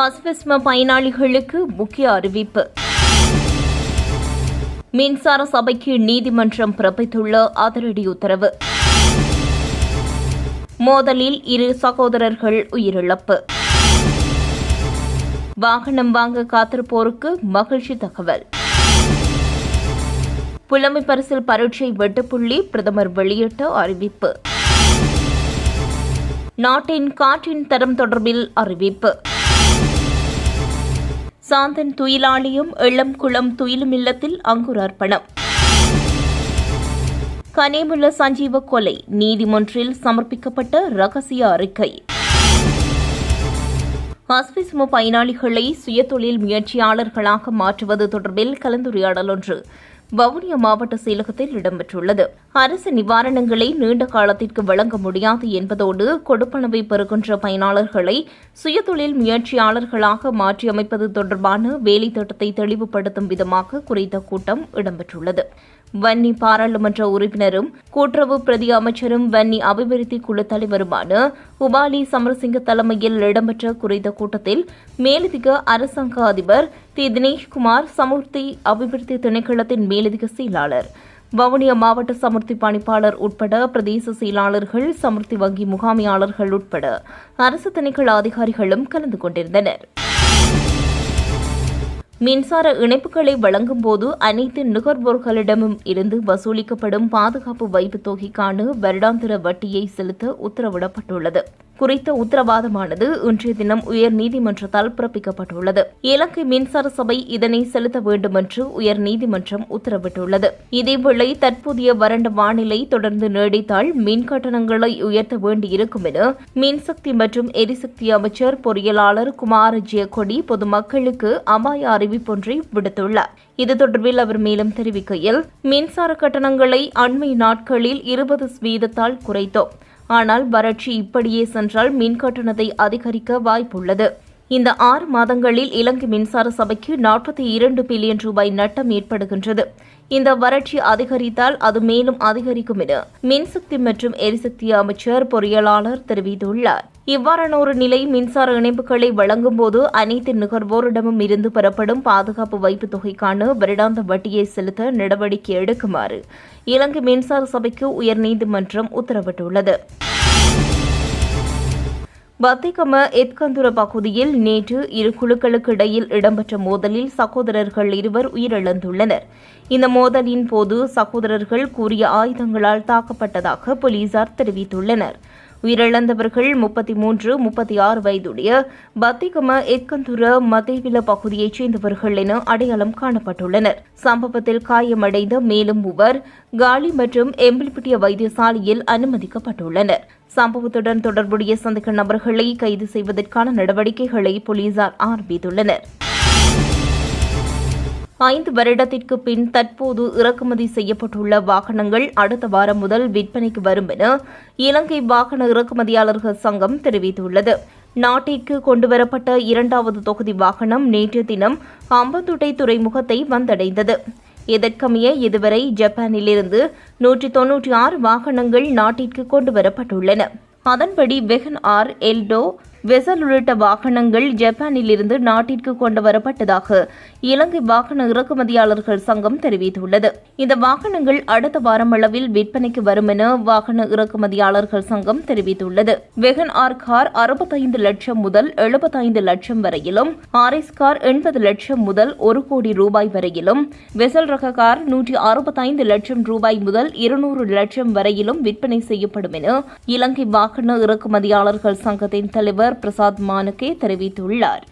அஸ்வஸ்ம பயனாளிகளுக்கு முக்கிய அறிவிப்பு. மின்சார சபைக்கு நீதிமன்றம் பிறப்பித்துள்ள அதிரடி உத்தரவு. மோதலில் இரு சகோதரர்கள் உயிரிழப்பு. வாகனம் வாங்க காத்திருப்போருக்கு மகிழ்ச்சி தகவல். புலமை பரிசில் பரீட்சை வெட்டுப்புள்ளி பிரதமர் வெளியிட்ட அறிவிப்பு. நாட்டின் காற்றின் தரம் தொடர்பில் அறிவிப்பு. சாந்தன் துயிலாளியும் இளம்குளம் துயிலும் இல்லத்தில் அங்குரார்ப்பணம் கனேமுள்ள சஞ்சீவ கொலை நீதிமன்றில் சமர்ப்பிக்கப்பட்ட ரகசிய அறிக்கை. அஸ்விசும பயனாளிகளை சுயதொழில் முயற்சியாளர்களாக மாற்றுவது தொடர்பில் கலந்துரையாடல் ஒன்று. வவுனியா மாவட்ட செயலகத்தில் இடம்பெற்றுள்ளது. அரசு நிவாரணங்களை நீண்ட காலத்திற்கு வழங்க முடியாது என்பதோடு கொடுப்பனவை பெறுகின்ற பயனாளர்களை சுயதொழில் முயற்சியாளர்களாக மாற்றியமைப்பது தொடர்பான வேலை திட்டத்தை தெளிவுபடுத்தும் விதமாக குறித்த கூட்டம் இடம்பெற்றுள்ளது. வன்னி பாராளுமன்ற உறுப்பினரும் கூட்டுறவு பிரதி அமைச்சரும் வன்னி அபிவிருத்தி குழு தலைவருமான உபாலி சமரசிங்க தலைமையில் இடம்பெற்ற குறித்த கூட்டத்தில் மேலதிக அரசாங்க அதிபர் தி தினேஷ்குமார் சமுர்த்தி அபிவிருத்தி திணைக்களத்தின் மேலதிக செயலாளர் வவுனியா மாவட்ட சமுர்த்தி பணிப்பாளர் உட்பட பிரதேச செயலாளர்கள் சமுர்த்தி வங்கி முகாமையாளர்கள் உட்பட அரசு திணைக்கள அதிகாரிகளும் கலந்து கொண்டிருந்தனர். மின்சார இணைப்புகளை வழங்கும் போது அனைத்து நுகர்வோர்களிடமும் இருந்து வசூலிக்கப்படும் பாதுகாப்பு வைப்பு தொகைக்கான வருடாந்திர வட்டியை செலுத்த உத்தரவிடப்பட்டுள்ளது. குறித்த உத்தரவாதமானது இன்றைய தினம் உயர்நீதிமன்றத்தால் பிறப்பிக்கப்பட்டுள்ளது. இலங்கை மின்சார சபை இதனை செலுத்த வேண்டுமென்று உயர் உயர்நீதிமன்றம் உத்தரவிட்டுள்ளது. இதேவேளை தற்போதைய வறண்ட வானிலை தொடர்ந்து நீடித்தால் மின் கட்டணங்களை உயர்த்த வேண்டியிருக்கும் என மின்சக்தி மற்றும் எரிசக்தி அமைச்சர் பொறியியலாளர் குமார ஜெயக்கொடி பொதுமக்களுக்கு அபாய அறிவிப்பொன்றை விடுத்துள்ளார். இது தொடர்பில் அவர் மேலும் தெரிவிக்கையில் மின்சார கட்டணங்களை அண்மை நாட்களில் இருபது வீதத்தால் குறைத்தோம். ஆனால் வறட்சி இப்படியே சென்றால் மின் கட்டணத்தை அதிகரிக்க வாய்ப்புள்ளது. இந்த ஆறு மாதங்களில் இலங்கை மின்சார சபைக்கு நாற்பத்தி இரண்டு பில்லியன் ரூபாய் நட்டம் ஏற்படுகின்றது. இந்த வறட்சி அதிகரித்தால் அது மேலும் அதிகரிக்கும் என மின்சக்தி மற்றும் எரிசக்தி அமைச்சர் பொறியாளர் தெரிவித்துள்ளார். இவ்வாறான ஒரு நிலை மின்சார இணைப்புகளை வழங்கும் போது அனைத்து நுகர்வோரிடமும் இருந்து பெறப்படும் பாதுகாப்பு வைப்பு தொகைக்கான வருடாந்த வட்டியை செலுத்த நடவடிக்கை எடுக்குமாறு இலங்கை மின்சார சபைக்கு உயர்நீதிமன்றம் உத்தரவிட்டுள்ளது. பத்திகம எத்கந்துர பகுதியில் நேற்று இரு குழுக்களுக்கு இடையில் இடம்பெற்ற மோதலில் சகோதரர்கள் இருவர் உயிரிழந்துள்ளனர். இந்த மோதலின் போது சகோதரர்கள் கூறிய ஆயுதங்களால் தாக்கப்பட்டதாக போலீசார் தெரிவித்துள்ளனர். உயிரிழந்தவர்கள் முப்பத்தி மூன்று முப்பத்தி ஆறு வயதுடைய பத்திகம எக்கந்துர மதேவில பகுதியைச் சேர்ந்தவர்கள் என அடையாளம் காணப்பட்டுள்ளனர். சம்பவத்தில் காயமடைந்த மேலும் மூவர் காலி மற்றும் எம்பிலிப்பிட்டிய வைத்தியசாலையில் அனுமதிக்கப்பட்டுள்ளனர். சம்பவத்துடன் தொடர்புடைய சந்தேக நபர்களை கைது செய்வதற்கான நடவடிக்கைகளை போலீசார் ஆரம்பித்துள்ளனர். ஐந்து வருடத்திற்கு பின் தற்போது இறக்குமதி செய்யப்பட்டுள்ள வாகனங்கள் அடுத்த வாரம் முதல் விற்பனைக்கு வரும் என இலங்கை வாகன இறக்குமதியாளர்கள் சங்கம் தெரிவித்துள்ளது. நாட்டிற்கு கொண்டுவரப்பட்ட இரண்டாவது தொகுதி வாகனம் நேற்று தினம் அம்பந்துட்டை துறைமுகத்தை வந்தடைந்தது. இதற்கமைய இதுவரை ஜப்பானிலிருந்து நூற்றி தொன்னூற்றி ஆறு வாகனங்கள் நாட்டிற்கு கொண்டுவரப்பட்டுள்ளன. அதன்படி வெகன் ஆர் எல்டோ வெசல் உள்ளிட்ட வாகனங்கள் ஜப்பானிலிருந்து நாட்டிற்கு கொண்டு வரப்பட்டதாக இலங்கை வாகன இறக்குமதியாளர்கள் சங்கம் தெரிவித்துள்ளது. இந்த வாகனங்கள் அடுத்த வாரம் அளவில் விற்பனைக்கு வரும் என வாகன இறக்குமதியாளர்கள் சங்கம் தெரிவித்துள்ளது. வெகன் ஆர் கார் அறுபத்தைந்து லட்சம் முதல் எழுபத்தைந்து லட்சம் வரையிலும் ஆர்எஸ் கார் எண்பது லட்சம் முதல் ஒரு கோடி ரூபாய் வரையிலும் வெசல் ரக கார் நூற்றி அறுபத்தைந்து லட்சம் ரூபாய் முதல் இருநூறு லட்சம் வரையிலும் விற்பனை செய்யப்படும் என இலங்கை வாகன இறக்குமதியாளர்கள் சங்கத்தின் தலைவர் பிரசாத் மானுகே தெரிவித்துள்ளார்.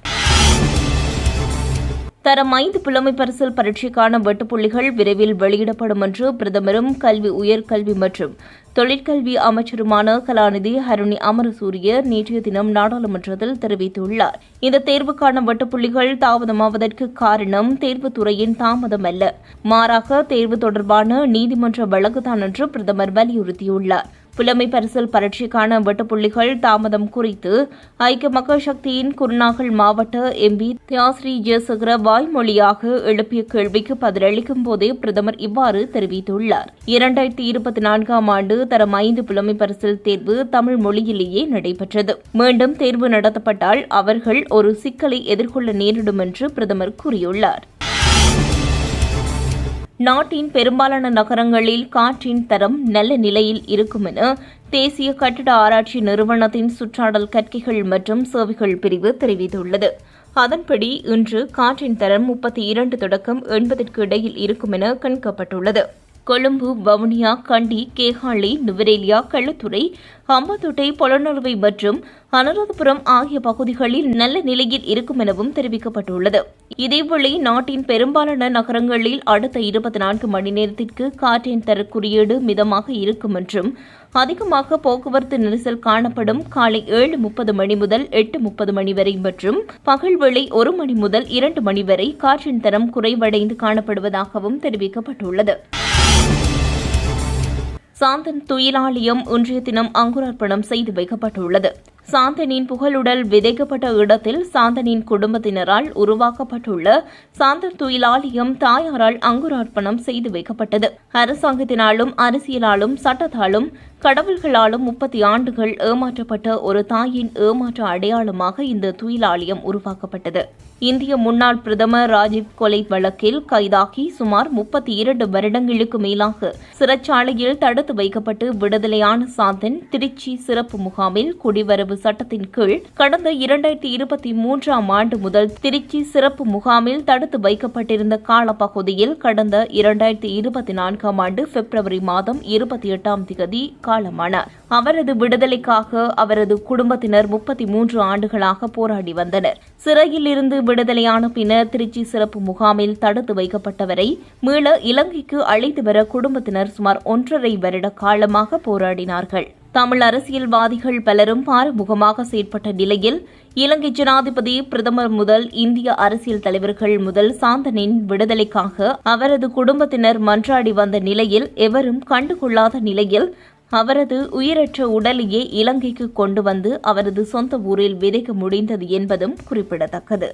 தரம் ஐந்து புலமை பரிசல் பரீட்சைக்கான வெட்டுப்புள்ளிகள் விரைவில் வெளியிடப்படும் என்று பிரதமரும் கல்வி உயர்கல்வி மற்றும் தொழிற்கல்வி அமைச்சருமான கலாநிதி ஹருணி அமரசூரிய நேற்றைய தினம் நாடாளுமன்றத்தில் தெரிவித்துள்ளார். இந்த தேர்வுக்கான வெட்டுப்புள்ளிகள் தாமதமாவதற்கு காரணம் தேர்வுத்துறையின் தாமதம் அல்ல. மாறாக தேர்வு தொடர்பான நீதிமன்ற வழக்குதான் என்று பிரதமர் வலியுறுத்தியுள்ளார். புலமை பரிசல் பரீட்சைக்கான வெட்டுப்புள்ளிகள் தாமதம் குறித்து ஐக்கிய மக்கள் சக்தியின் குருநாகல் மாவட்ட எம்பி தியாஸ்ரீ ஜெயசகர வாய்மொழியாக எழுப்பிய கேள்விக்கு பதிலளிக்கும் போதே பிரதமர் இவ்வாறு தெரிவித்துள்ளார். இரண்டாயிரத்தி இருபத்தி நான்காம் ஆண்டு தரம் ஐந்து புலமை பரிசல் தேர்வு தமிழ் மொழியிலேயே நடைபெற்றது. மீண்டும் தேர்வு நடத்தப்பட்டால் அவர்கள் ஒரு சிக்கலை எதிர்கொள்ள நேரிடும் என்று பிரதமர் கூறியுள்ளார். நாட்டின் பெரும்பாலான நகரங்களில் காற்றின் தரம் நல்ல நிலையில் இருக்கும் என தேசிய கட்டிட ஆராய்ச்சி நிறுவனத்தின் சுற்றாடல் கற்கைகள் மற்றும் சேவைகள் பிரிவு தெரிவித்துள்ளது. அதன்படி இன்று காற்றின் தரம் முப்பத்தி இரண்டு தொடக்கம் எண்பதற்கு இடையில் இருக்கும் என கணிக்கப்பட்டுள்ளது. கொழும்பு வவுனியா கண்டி கேகாலை நுவரேலியா கள்ளத்துறை அம்பத்தோட்டை பொலனறுவை மற்றும் அனுராதபுரம் ஆகிய பகுதிகளில் நல்ல நிலையில் இருக்கும் எனவும் தெரிவிக்கப்பட்டுள்ளது. இதேவேளை நாட்டின் பெரும்பாலான நகரங்களில் அடுத்த இருபத்தி நான்கு மணி நேரத்திற்கு காற்றின் தர குறியீடு மிதமாக இருக்கும் என்றும் அதிகமாக போக்குவரத்து நெரிசல் காணப்படும் காலை ஏழு முப்பது மணி முதல் எட்டு முப்பது மணி வரை மற்றும் பகல் வேளை ஒரு மணி முதல் இரண்டு மணி வரை காற்றின் தரம் குறைவடைந்து காணப்படுவதாகவும் தெரிவிக்கப்பட்டுள்ளது. சாந்தன் துயிலாலயம் இன்றைய தினம் அங்குரார்ப்பணம் செய்து வைக்கப்பட்டுள்ளது. சாந்தனின் புகழுடல் விதைக்கப்பட்ட இடத்தில் சாந்தனின் குடும்பத்தினரால் உருவாக்கப்பட்டுள்ள சாந்தன் துயிலாலயம் தாயாரால் அங்குரார்ப்பணம் செய்து வைக்கப்பட்டது. அரசாங்கத்தினாலும் அரசியலாலும் சட்டத்தாலும் கடவுள்களாலும் முப்பத்தி ஆண்டுகள் ஏமாற்றப்பட்ட ஒரு தாயின் ஏமாற்ற அடையாளமாக இந்த துயிலாலயம் உருவாக்கப்பட்டது. இந்திய முன்னாள் பிரதமர் ராஜீவ் கொலை வழக்கில் கைதாகி சுமார் முப்பத்தி இரண்டு வருடங்களுக்கு மேலாக சிறைச்சாலையில் தடுத்து வைக்கப்பட்டு விடுதலையான சாந்தன் திருச்சி சிறப்பு முகாமில் குடிவரவு சட்டத்தின் கீழ் கடந்த இரண்டாயிரத்தி இருபத்தி மூன்றாம் ஆண்டு முதல் திருச்சி சிறப்பு முகாமில் தடுத்து வைக்கப்பட்டிருந்த காலப்பகுதியில் கடந்த இரண்டாயிரத்தி இருபத்தி நான்காம் ஆண்டு பிப்ரவரி மாதம் இருபத்தி எட்டாம் தேதி காலமானார் அவரது விடுதலைக்காக அவரது குடும்பத்தினர் முப்பத்தி மூன்று ஆண்டுகளாக போராடி வந்தனர். சிறையில் இருந்து விடுதலையான பின்னர் திருச்சி சிறப்பு முகாமில் தடுத்து வைக்கப்பட்டவரை மீள இலங்கைக்கு அழைத்து வர குடும்பத்தினர் சுமார் ஒன்றரை வருட காலமாக போராடினார்கள். தமிழ் அரசியல்வாதிகள் பலரும் பாரமுகமாக செயற்பட்ட நிலையில் இலங்கை ஜனாதிபதி பிரதமர் முதல் இந்திய அரசியல் தலைவர்கள் முதல் சாந்தனின் விடுதலைக்காக அவரது குடும்பத்தினர் மன்றாடி வந்த நிலையில் எவரும் கண்டுகொள்ளாத நிலையில் அவரது உயிரற்ற உடலையே இலங்கைக்கு கொண்டு வந்து அவரது சொந்த ஊரில் விதைக்க முடிந்தது என்பதும் குறிப்பிடத்தக்கது.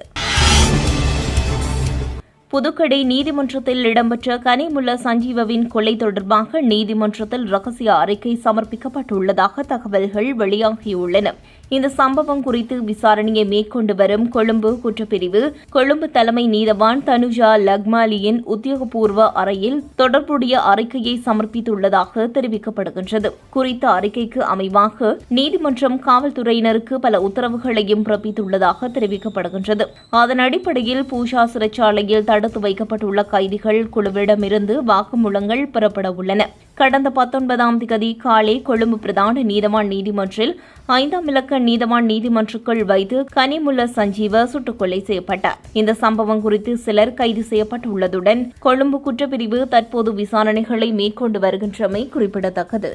புதுக்கடை நீதிமன்றத்தில் இடம்பெற்ற கனிமுல்ல சஞ்சீவவின் கொலை தொடர்பாக நீதிமன்றத்தில் ரகசிய அறிக்கை சமர்ப்பிக்கப்பட்டுள்ளதாக தகவல்கள் வெளியாகியுள்ளன. இந்த சம்பவம் குறித்து விசாரணையை மேற்கொண்டு வரும் கொழும்பு குற்றப்பிரிவு கொழும்பு தலைமை நீதவான் தனுஜா லக்மாலியின் உத்தியோகபூர்வ அறையில் தொடர்புடைய அறிக்கையை சமர்ப்பித்துள்ளதாக தெரிவிக்கப்படுகின்றது. குறித்த அறிக்கைக்கு அமைவாக நீதிமன்றம் காவல்துறையினருக்கு பல உத்தரவுகளையும் பிறப்பித்துள்ளதாக தெரிவிக்கப்படுகின்றது. அதன் அடிப்படையில் பூஷா சிறைச்சாலையில் தடுத்து வைக்கப்பட்டுள்ள கைதிகள் குழுவிடமிருந்து வாக்குமூலங்கள் பெறப்பட உள்ளன. கடந்த பத்தொன்பதாம் தேதி காலை கொழும்பு பிரதான நீதவான் நீதிமன்றில் ஐந்தாம் இலக்க நீதவான் நீதிமன்றுக்குள் வைத்து கனிமுல்ல சஞ்சீவ சுட்டுக்கொலை செய்யப்பட்டார். இந்த சம்பவம் குறித்து சிலர் கைது செய்யப்பட்டுள்ளதுடன் கொழும்பு குற்றப்பிரிவு தற்போது விசாரணைகளை மேற்கொண்டு வருகின்றமை குறிப்பிடத்தக்கது.